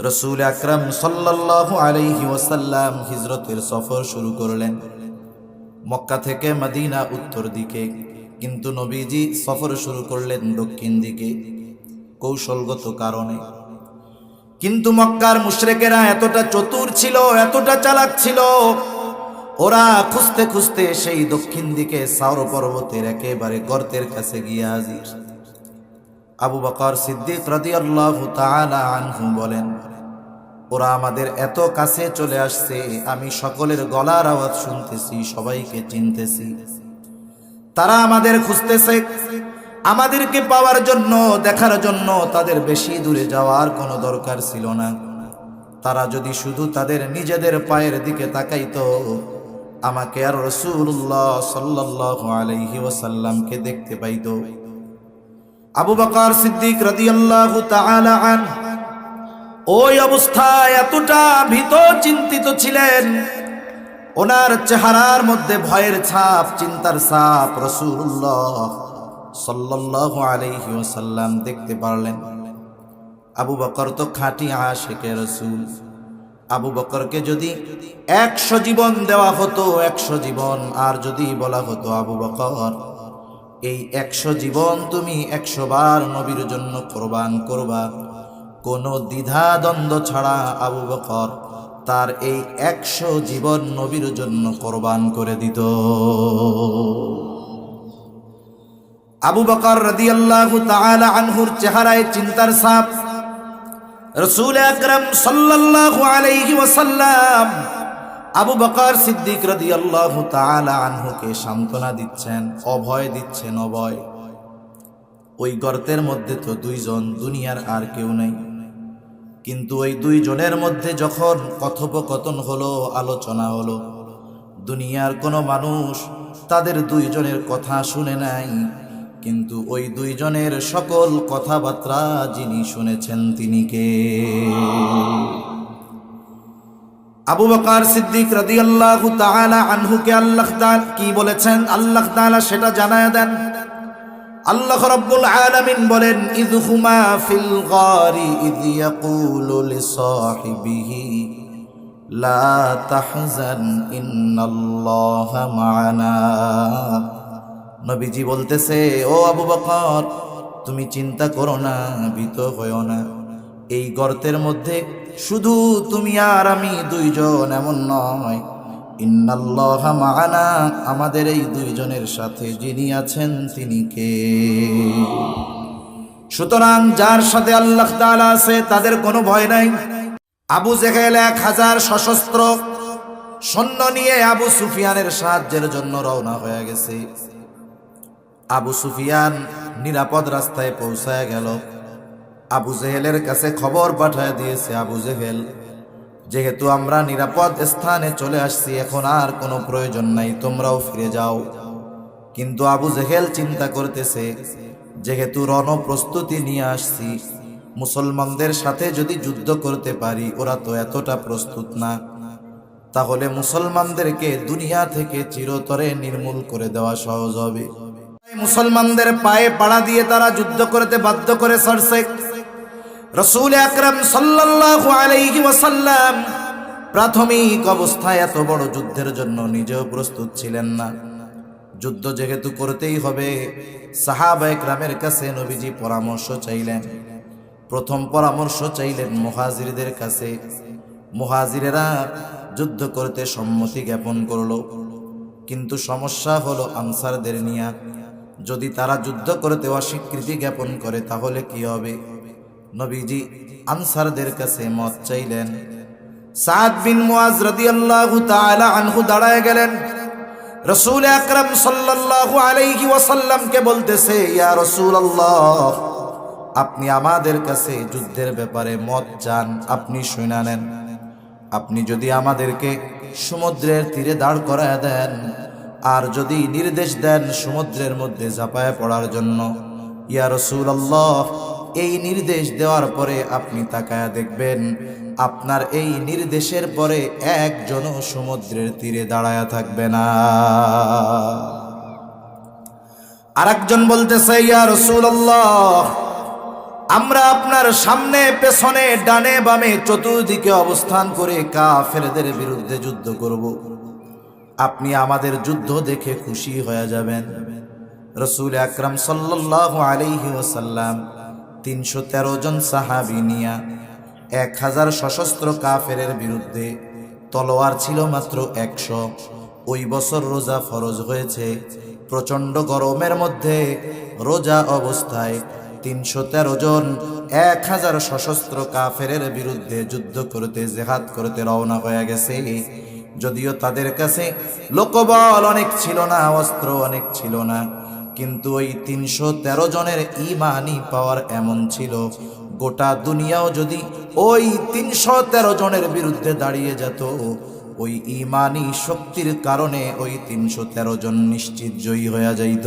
রসুল আকরাম সাল্লাল্লাহু আলাইহি ওয়াসাল্লাম হিজরতের সফর শুরু করলেন। মক্কা থেকে মদিনা উত্তর দিকে। কিন্তু নবীজি সফর শুরু করলেন দক্ষিণ দিকে, কৌশলগত কারণে। কিন্তু মক্কার মুশরেকেরা এতটা চতুর ছিল, এতটা চালাক ছিল, ওরা খুঁজতে খুঁজতে সেই দক্ষিণ দিকে সাউর পর্বতের একেবারে গর্তের কাছে গিয়ে হাজির। আবু বকর সিদ্দিক আনহু বলেন, ওরা আমাদের এত কাছে চলে আসছে, আমি সকলের গলার আওয়াজ শুনতেছি, সবাইকে চিনতেছি। তারা আমাদের খুঁজতেছে, আমাদেরকে পাওয়ার জন্য, দেখার জন্য, তাদের বেশি দূরে যাওয়ার কোনো দরকার ছিল না। তারা যদি শুধু তাদের নিজেদের পায়ের দিকে তাকাইতো, আমাকে আর রসুল্লাহ সাল্লাল্লাহু আলাইহি ওয়াসাল্লামকে দেখতে পাইতো। আবু বকর সিদ্দিক রাদিয়াল্লাহু তাআলা ওই অবস্থায় এতটা ভীত চিন্তিত ছিলেন। ওনার চেহারার মধ্যে ভয়ের ছাপ, চিন্তার ছাপ রসুল্লাহ আলাইহি ওয়াসাল্লাম দেখতে পারলেন। আবু বকর তো খাঁটি আশেকে রসুল। আবু বকরকে যদি একশো জীবন দেওয়া হতো, একশো জীবন আর যদি বলা হতো আবু বকর এই একশো জীবন তুমি একশো বার নবীর জন্য কোরবান করবা। কোনো দ্বিধা দ্বন্দ্ব ছাড়া আবু বকর তার এই একশো জীবন নবীর জন্য কোরবান করে দিত। আবু বকর রাদিয়াল্লাহু তাআলা আনহুর চেহারায় চিন্তার সাপ রসুল আকরাম সাল্লাল্লাহু আলাইহি ওয়াসাল্লাম আবু বকর সিদ্দিক রাদিয়াল্লাহু তাআলা আনহুকে সান্ত্বনা দিচ্ছেন, অভয় দিচ্ছেন, অভয়। ওই গর্তের মধ্যে তো দুইজন, দুনিয়ার আর কেউ নেই। কিন্তু ওই দুইজনের মধ্যে যখন কথোপকথন হলো, আলোচনা হলো, দুনিয়ার কোনো মানুষ তাদের দুইজনের কথা শুনে নাই, কিন্তু ওই দুইজনের সকল কথাবার্তা যিনি শুনেছেন তিনি কে? আবু বকার সিদ্দিক রাদিয়াল্লাহু তাআলা আনহুকে আল্লাহ তাআলা কি বলেছেন? আল্লাহ তাআলা সেটা জানায় দেন। আল্লাহ রাব্বুল আলামিন বলেন ইয হুমা ফিল গারি ইয ইয়াকুলু লিসাহিবিহি লা তাহজান ইন্নাল্লাহা মা'ানা নবীজি বলতেছে, ও আবু বকর, তুমি চিন্তা করো না, ভীত হইও না। এই গর্তের মধ্যে শুধু তুমি আর আমি দুইজন এমন নয়। ইন্নাল্লাহ আমাদের এই দুইজনের সাথে যিনি আছেন তিনি কে? সুতরাং যার সাথে আল্লাহ তাআলা আছে, তাদের কোনো ভয় নাই। আবু জেহেল এক হাজার সশস্ত্র সৈন্য নিয়ে আবু সুফিয়ানের সাহায্যের জন্য রওনা হয়ে গেছে। আবু সুফিয়ান নিরাপদ রাস্তায় পৌঁছায় গেল। আবু জেহেলের কাছে খবর পাঠায় দিয়েছে আবু জেহেল। যেহেতু আমরা নিরাপদ স্থানে চলে আসছি, এখন আর কোনো প্রয়োজন নাই, তোমরাও ফিরে যাও। কিন্তু আবু জেহেল চিন্তা করতেছে, যেহেতু রণ প্রস্তুতি নিয়ে আসছি, মুসলমানদের সাথে যদি যুদ্ধ করতে পারি, ওরা তো এতটা প্রস্তুত না। তাহলে মুসলমানদেরকে দুনিয়া থেকে চিরতরে নির্মূল করে দেওয়া সহজ হবে। মুসলমানদের পায়ে পাড়া দিয়ে তারা যুদ্ধ করতে বাধ্য করে সরছে। রসুল আকরাম সাল্লাল্লাহু আলাইহি ওয়াসাল্লাম প্রাথমিক অবস্থায় এত বড় যুদ্ধের জন্য নিজেও প্রস্তুত ছিলেন না। যুদ্ধ যেহেতু করতেই হবে, সাহাবা একরামের কাছে নবীজি পরামর্শ চাইলেন। প্রথম পরামর্শ চাইলেন মুহাজিরদের কাছে। মুহাজিরেরা যুদ্ধ করতে সম্মতি জ্ঞাপন করল। কিন্তু সমস্যা হলো আনসারদের নিয়া। যদি তারা যুদ্ধ করতে অস্বীকৃতি জ্ঞাপন করে, তাহলে কি হবে? নবীজি আনসারদের কাছে মত চাইলেন। সাদ বিন মুআজ রাদিয়াল্লাহু তাআলা আনহু দাঁড়ায় গেলেন। রসুল আকরাম সাল্লাল্লাহু আলাইহি ওয়াসাল্লামকে বলতেছে, ইয়া রাসূলুল্লাহ, আপনি আমাদের কাছে যুদ্ধের ব্যাপারে মত চান, আপনি শুনা নেন। আপনি যদি আমাদেরকে সমুদ্রের তীরে দাঁড় করায় দেন, আর যদি নির্দেশ দেন সমুদ্রের মধ্যে ঝাঁপায় পড়ার জন্য, ইয়া রসুল্লাহ এই নির্দেশ দেওয়ার পরে আপনি তাকায়া দেখবেন, আপনার এই নির্দেশের পরে একজনও সমুদ্রের তীরে দাঁড়ায়া থাকবে না। আরেকজন বলতেছে, ইয়া রসুল্লাহ আমরা আপনার সামনে, পেছনে, ডানে, বামে, চতুর্দিকে অবস্থান করে কাফেরদের বিরুদ্ধে যুদ্ধ করব। আপনি আমাদের যুদ্ধ দেখে খুশি হয়ে যাবেন। রসুল আকরাম সাল্লাহ আলাইহি ওসাল্লাম তিনশো তেরো জন সাহাবি নিয়া এক হাজার সশস্ত্র কাফেরের বিরুদ্ধে তলোয়ার ছিল মাত্র একশো। ওই বছর রোজা ফরজ হয়েছে। প্রচণ্ড গরমের মধ্যে রোজা অবস্থায় তিনশো তেরো জন এক হাজার সশস্ত্র কাফেরের বিরুদ্ধে যুদ্ধ করতে, জেহাদ করতে রওনা হয়ে গেছে। যদিও তাদের কাছে লোকবল অনেক ছিল না, অস্ত্র অনেক ছিল না। কিন্তু ওই তিনশো তেরো জনের ইমানি পাওয়ার এমন ছিল। গোটা দুনিয়াও যদি ওই তিনশো তেরো জনের বিরুদ্ধে দাঁড়িয়ে যেত, ওই ইমানি শক্তির কারণে ওই তিনশো তেরো জন নিশ্চিত জয়ী হয়ে যাইত।